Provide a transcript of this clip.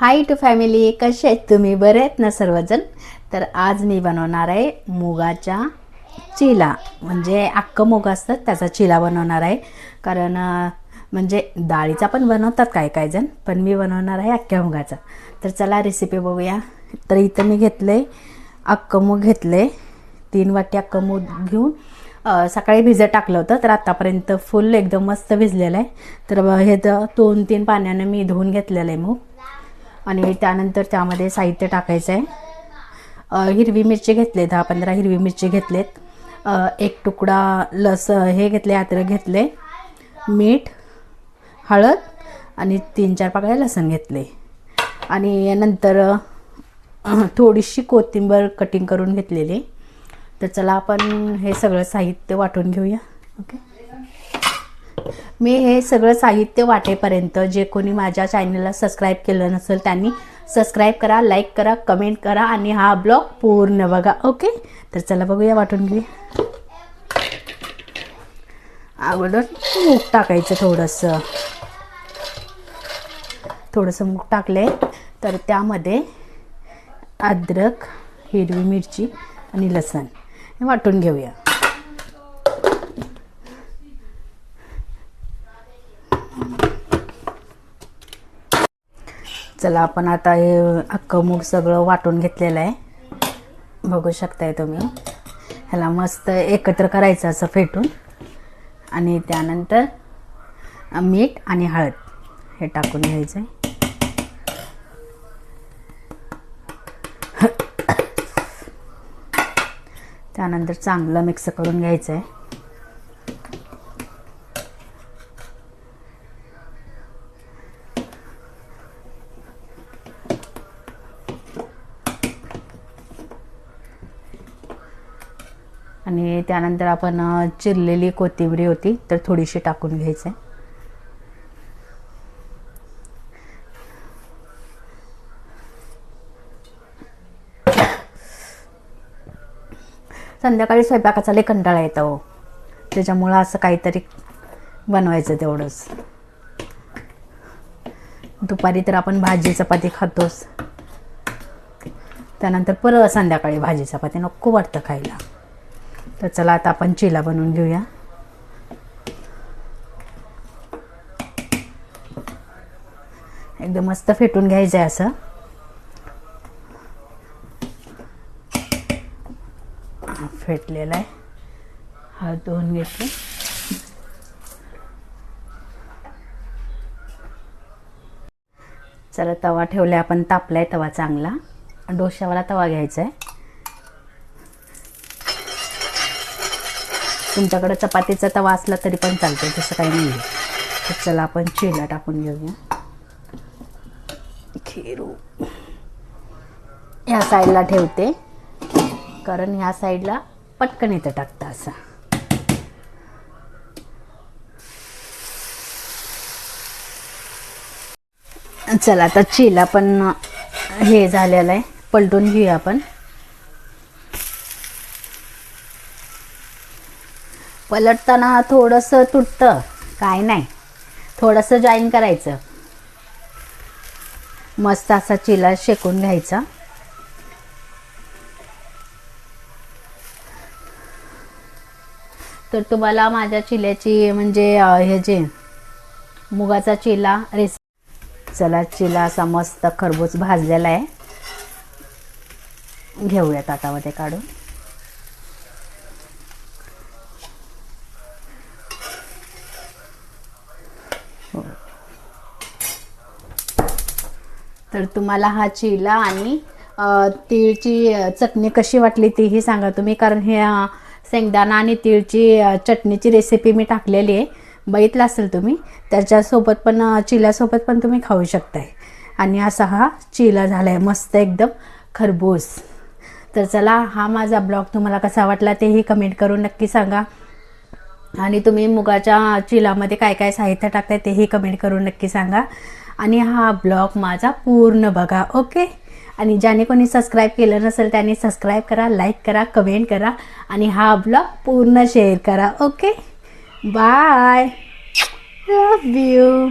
High to family कसे आहेत तुम्ही? बरे आहेत ना सर्वजण? तर आज मी बनवणार आहे मुगाच्या चिला. म्हणजे अख्खं मूग असतं त्याचा चिला बनवणार आहे. कारण म्हणजे डाळीचा पण बनवतात काय काय जण पण मी बनवणार आहे अख्ख्या मुगाचा. तर चला रेसिपी बघूया. तर इथं मी घेतलं आहे अख्खं मूग घेतलं आहे तीन वाटी अख्खं मूग घेऊन सकाळी भिजत टाकलं होतं तर आतापर्यंत फुल एकदम मस्त भिजलेलं आहे. तर हे तर दोन तीन पाण्यानं मी धुवून घेतलेलं आहे मूग. आणि त्यानंतर त्यामध्ये साहित्य टाकायचं आहे. हिरवी मिरची घेतले दहा पंधरा हिरवी मिरची घेतलेत. एक तुकडा लस हे घेतले अद्रक घेतले मीठ हळद आणि तीन चार पाकळ्या लसण घेतले. आणि नंतर थोडीशी कोथिंबर कटिंग करून घेतलेली. तर चला आपण हे सगळं साहित्य वाटून घेऊया. ओके? मी हे सगळं साहित्य वाटेपर्यंत जे कोणी माझ्या चॅनलला सबस्क्राईब केलं नसेल त्यांनी सबस्क्राईब करा लाईक करा कमेंट करा आणि हा ब्लॉग पूर्ण बघा ओके तर चला बघूया वाटून घेऊया. अगोदर मूग टाकायचं थोडंसं. थोडंसं मूग टाकले तर त्यामध्ये अद्रक हिरवी मिरची आणि लसण हे वाटून घेऊया. चला आपण आता हे अख्खं मूग सगळं वाटून घेतलेलं आहे. बघू शकताय तुम्ही. ह्याला मस्त एकत्र करायचं असं फेटून. आणि त्यानंतर मीठ आणि हळद हे टाकून घ्यायचं आहे त्यानंतर चांगलं मिक्स करून घ्यायचं आहे आणि त्यानंतर आपण चिरलेली कोथिंबरी होती तर थोडीशी टाकून घ्यायचं. आहे संध्याकाळी स्वयंपाकाचा लय कंटाळा येतो हो. त्याच्यामुळं असं काहीतरी बनवायचं तेवढंच. दुपारी तर आपण भाजी चपाती खातोच. त्यानंतर परत संध्याकाळी भाजी चपाती नको वाटतं खायला. तर चला आता आपण चिला बनवून घेऊया. एकदम मस्त फेटून घ्यायचं आहे असं. फेटलेला आहे. हा धुवून घेतले चला तवा ठेवला आपण तापलाय तवा चांगला. डोशावाला तवा घ्यायचा आहे तुमच्याकडे चपातीचा तवा असला तरी पण चालतो तसं काही नाही आहे तर चला आपण चिला टाकून घेऊया. खेरू. ह्या साईडला ठेवते. कारण ह्या साईडला पटकन इथं टाकता असं. चला आता चिला पण हे झालेलं आहे. पलटून घेऊया आपण. पलटताना थोडंसं तुटतं. काय नाही. थोडंसं जॉईन करायचं. मस्त असा चिला शेकून घ्यायचा. तर तुम्हाला माझ्या चिल्याची म्हणजे हे जे मुगाचा चिला रेस चला चिला असा मस्त खरबूज भाजलेला आहे. घेऊयात आतामध्ये काढून. तर तुम्हाला हा चिला आणि तिळची चटणी कशी वाटली तीही सांगा तुम्ही कारण हे शेंगदाणा आणि तिळची चटणीची रेसिपी मी टाकलेली आहे. बघितलं असेल तुम्ही त्याच्यासोबत पण चिल्यासोबत पण तुम्ही खाऊ शकताय. आणि असा हा चिला झाला आहे मस्त एकदम खरबूज. तर चला हा माझा ब्लॉग तुम्हाला कसा वाटला तेही कमेंट करून नक्की सांगा. आणि तुम्ही मुगाच्या चिलामध्ये काय काय साहित्य टाकताय तेही कमेंट करून नक्की सांगा. आणि हा ब्लॉग माझा पूर्ण बघा ओके? आणि ज्याने कोणी सबस्क्राईब केलं नसेल त्याने सबस्क्राईब करा लाईक करा कमेंट करा आणि हा ब्लॉग पूर्ण शेअर करा ओके? Bye love you